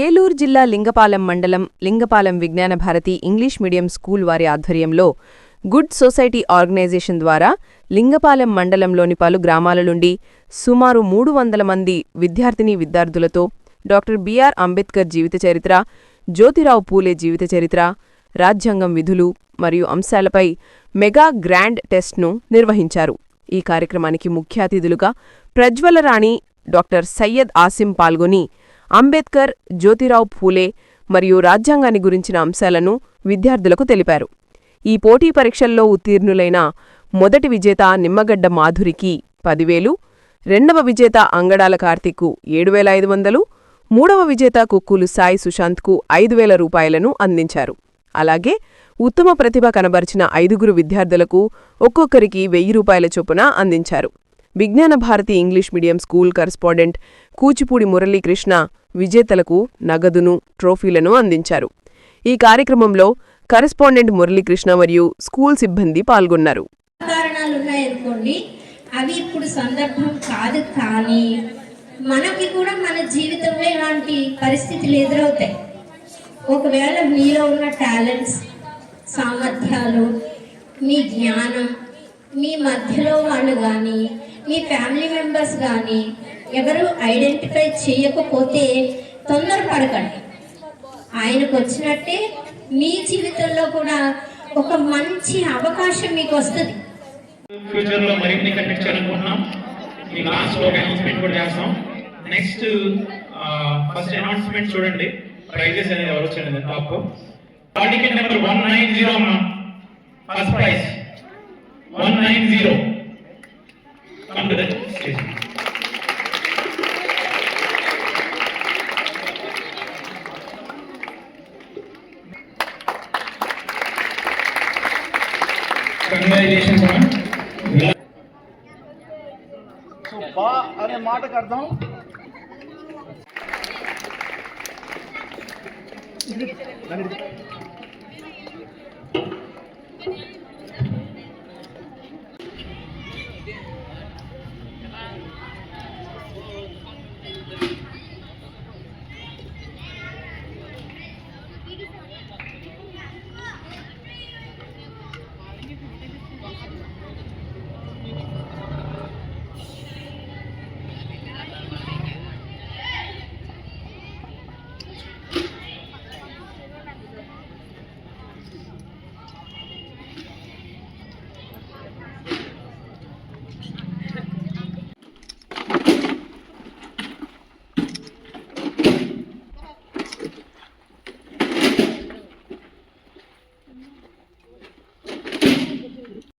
ఏలూరు జిల్లా లింగపాలెం మండలం లింగపాలెం విజ్ఞాన భారతి ఇంగ్లీష్ మీడియం స్కూల్ వారి ఆధ్వర్యంలో గుడ్ సొసైటీ ఆర్గనైజేషన్ ద్వారా లింగపాలెం మండలంలోని పలు గ్రామాల నుండి సుమారు మూడు వందల మంది విద్యార్థిని విద్యార్థులతో డాక్టర్ బిఆర్ అంబేద్కర్ జీవిత చరిత్ర జ్యోతిరావు పూలే జీవిత చరిత్ర రాజ్యాంగం విధులు మరియు అంశాలపై మెగా గ్రాండ్ టెస్ట్ను నిర్వహించారు. ఈ కార్యక్రమానికి ముఖ్య అతిథులుగా ప్రజ్వలరాణి డాక్టర్ సయ్యద్ ఆసిం పాల్గొని అంబేద్కర్ జ్యోతిరావు ఫూలే మరియు రాజ్యాంగాన్ని గురించిన అంశాలను విద్యార్థులకు తెలిపారు. ఈ పోటీ పరీక్షల్లో ఉత్తీర్ణులైన మొదటి విజేత నిమ్మగడ్డ మాధురికి పదివేలు రెండవ విజేత అంగడాల కార్తిక్కు ఏడు వేల ఐదు వందలు మూడవ విజేత కుక్కులు సాయి సుశాంత్కు ఐదు వేల రూపాయలను అందించారు. అలాగే ఉత్తమ ప్రతిభ కనబరిచిన ఐదుగురు విద్యార్థులకు ఒక్కొక్కరికి వెయ్యి రూపాయల చొప్పున అందించారు. Vignana Bharathi English medium school correspondent Kuchipudi Muralikrishna విజేతలకు నగదును ట్రోఫీలను అందించారు. ఈ కార్యక్రమంలో కరస్పాండెంట్ మురళీకృష్ణ మరియు స్కూల్ సిబ్బంది పాల్గొన్నారు. అవి ఇప్పుడు సందర్భం కాదు కానీ మనకి కూడా మన జీవితంలో ఇలాంటి పరిస్థితులు ఎదురవుతాయి. ఒకవేళ మీలో ఉన్న టాలెంట్స్ సామర్థ్యాలు మీ జ్ఞానం మీ మధ్యలో వాళ్ళు కానీ మీ ఫ్యామిలీ మెంబర్స్ కానీ ఎవరు ఐడెంటిఫై చేయకపోతే తొందరపడకండి. ఆయనకు వచ్చినట్టే మీ జీవితంలో కూడా ఒక మంచి అవకాశం మీకు వస్తుంది ఫ్యూచర్లో మరిన్ని కండక్ట్ ఒక అనౌన్స్మెంట్ కూడా చేస్తాం. నెక్స్ట్ ఫస్ట్ అనౌన్స్మెంట్ చూడండి. ప్రైజెస్ అనేది ఎవరు వచ్చాడు top ticket number one nine zero అమ్మా. First prize one nine zero congratulations అమ్మా సో బా అనే మాటకు అర్థం?